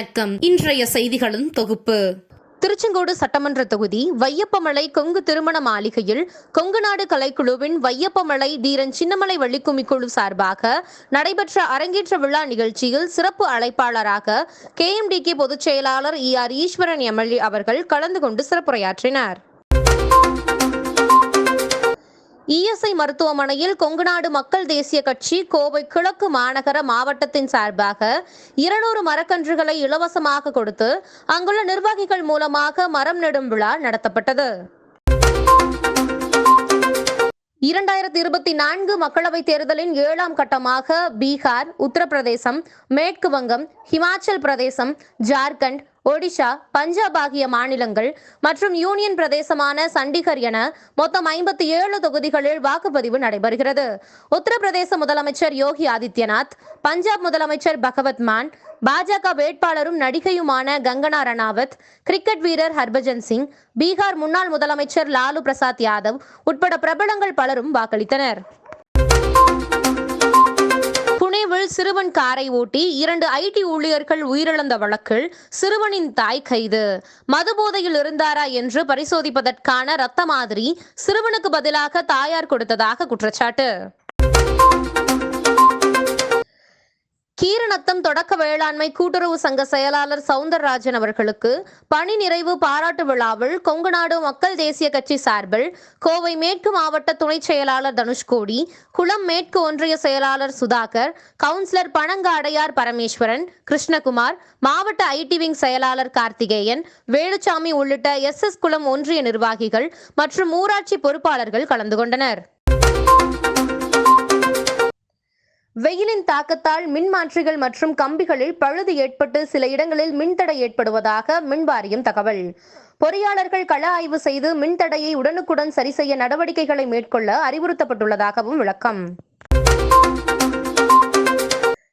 வணக்கம். இன்றைய செய்திகளின் தொகுப்பு. திருச்செங்கோடு சட்டமன்ற தொகுதி வையப்பமலை கொங்கு திருமண மாளிகையில் கொங்கு நாடு கலைக்குழுவின் வையப்பமலை தீரன் சின்னமலை வள்ளிக்குமி குழு சார்பாக நடைபெற்ற அரங்கேற்ற விழா நிகழ்ச்சியில் சிறப்பு அழைப்பாளராக கேஎம்டிகே பொதுச் செயலாளர் இ ஆர் ஈஸ்வரன் எம்எல்ஏ அவர்கள் கலந்து கொண்டு சிறப்புரையாற்றினார். இஎஸ்ஐ மருத்துவமனையில் கொங்குநாடு மக்கள் தேசிய கட்சி கோவை கிழக்கு மாநகர மாவட்டத்தின் சார்பாக இருநூறு மரக்கன்றுகளை இலவசமாக கொடுத்து அங்குள்ள நிர்வாகிகள் மூலமாக மரம் நடும் விழா நடத்தப்பட்டது. இரண்டாயிரத்தி இருபத்தி நான்கு மக்களவைத் தேர்தலின் ஏழாம் கட்டமாக பீகார் உத்தரப்பிரதேசம் மேற்கு வங்கம் ஹிமாச்சல் பிரதேசம் ஜார்க்கண்ட் ஒடிஷா பஞ்சாப் ஆகிய மாநிலங்கள் மற்றும் யூனியன் பிரதேசமான சண்டிகர் என மொத்தம் ஐம்பத்தி ஏழு தொகுதிகளில் வாக்குப்பதிவு நடைபெறுகிறது. உத்தரப்பிரதேச முதலமைச்சர் யோகி ஆதித்யநாத் பஞ்சாப் முதலமைச்சர் பகவத் மான் பாஜக வேட்பாளரும் நடிகையுமான கங்கனா ரணாவத் கிரிக்கெட் வீரர் ஹர்பஜன் சிங் பீகார் முன்னாள் முதலமைச்சர் லாலு பிரசாத் யாதவ் உட்பட பிரபலங்கள் பலரும் வாக்களித்தனர். புனேவில் சிறுவன் காரை ஓட்டி இரண்டு ஐடி ஊழியர்கள் உயிரிழந்த வழக்கில் சிறுவனின் தாய் கைது. மதுபோதையில் இருந்தாரா என்று பரிசோதிப்பதற்கான இரத்த மாதிரி சிறுவனுக்கு பதிலாக தாயார் கொடுத்ததாக குற்றச்சாட்டு. கீரநத்தம் தொடக்க வேளாண்மை கூட்டுறவு சங்க செயலாளர் சவுந்தரராஜன் அவர்களுக்கு பணி நிறைவு பாராட்டு விழாவில் கொங்குநாடு மக்கள் தேசிய கட்சி சார்பில் கோவை மேற்கு மாவட்ட துணை செயலாளர் தனுஷ்கோடி குளம் மேற்கு ஒன்றிய செயலாளர் சுதாகர் கவுன்சிலர் பனங்காடையார் பரமேஸ்வரன் கிருஷ்ணகுமார் மாவட்ட ஐடி விங் செயலாளர் கார்த்திகேயன் வேலுச்சாமி உள்ளிட்ட எஸ் எஸ் குளம் ஒன்றிய நிர்வாகிகள் மற்றும் ஊராட்சி பொறுப்பாளர்கள் கலந்து கொண்டனர். வெயிலின் தாக்கத்தால் மின்மாற்றிகள் மற்றும் கம்பிகளில் பழுது ஏற்பட்டு சில இடங்களில் மின்தடை ஏற்படுவதாக மின்வாரியம் தகவல். பொறியாளர்கள் கள ஆய்வு செய்து மின்தடையை உடனுக்குடன் சரி செய்ய நடவடிக்கைகளை மேற்கொள்ள அறிவுறுத்தப்பட்டுள்ளதாகவும் விளக்கம்.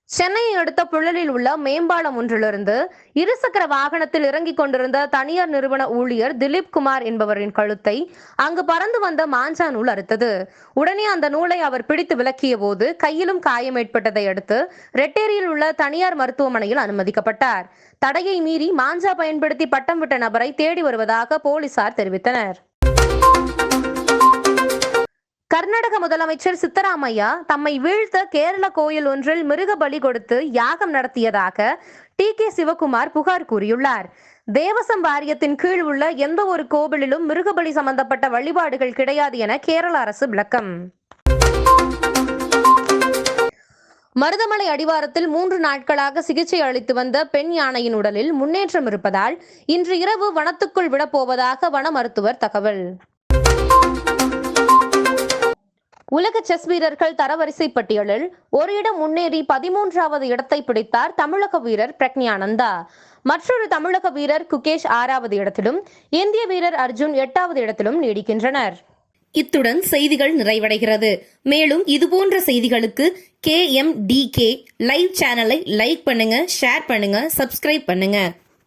சென்னையை அடுத்த புழலில் உள்ள மேம்பாலம் ஒன்றிலிருந்து இருசக்கர வாகனத்தில் இறங்கிக் கொண்டிருந்த தனியார் நிறுவன ஊழியர் திலீப் குமார் என்பவரின் கழுத்தை அங்கு பறந்து வந்த மாஞ்சா நூல் அறுத்தது. உடனே அந்த நூலை அவர் பிடித்து விலக்கிய போது கையிலும் காயம் ஏற்பட்டதை அடுத்து ரெட்டேரியில் உள்ள தனியார் மருத்துவமனையில் அனுமதிக்கப்பட்டார். தடையை மீறி மாஞ்சா பயன்படுத்தி பட்டம் விட்ட நபரை தேடி வருவதாக போலீசார் தெரிவித்தனர். கர்நாடக முதலமைச்சர் சித்தராமையா தம்மை வீழ்த்த கேரள கோயில் ஒன்றில் மிருக பலி கொடுத்து யாகம் நடத்தியதாக டி கே சிவகுமார் புகார் கூறியுள்ளார். தேவசம் வாரியத்தின் கீழ் உள்ள எந்த ஒரு கோவிலிலும் மிருகபலி சம்பந்தப்பட்ட வழிபாடுகள் கிடையாது என கேரள அரசு விளக்கம். மருதமலை அடிவாரத்தில் மூன்று நாட்களாக சிகிச்சை அளித்து வந்த பெண் யானையின் உடலில் முன்னேற்றம் இருப்பதால் இன்று இரவு வனத்துக்குள் விடப்போவதாக வன மருத்துவர் தகவல். உலக செஸ் வீரர்கள் தரவரிசை பட்டியலில் ஒரு இடம் முன்னேறி பதிமூன்றாவது இடத்தை பிடித்தார் தமிழக வீரர் பிரக்ஞானந்தா. மற்றொரு தமிழக வீரர் குகேஷ் ஆறாவது இடத்திலும் இந்திய வீரர் அர்ஜுன் எட்டாவது இடத்திலும் நீடிக்கின்றனர். இத்துடன் செய்திகள் நிறைவடைகிறது. மேலும் இதுபோன்ற செய்திகளுக்கு K M D K live சேனலை லைக் பண்ணுங்க ஷேர் பண்ணுங்க சப்ஸ்கிரைப் பண்ணுங்க.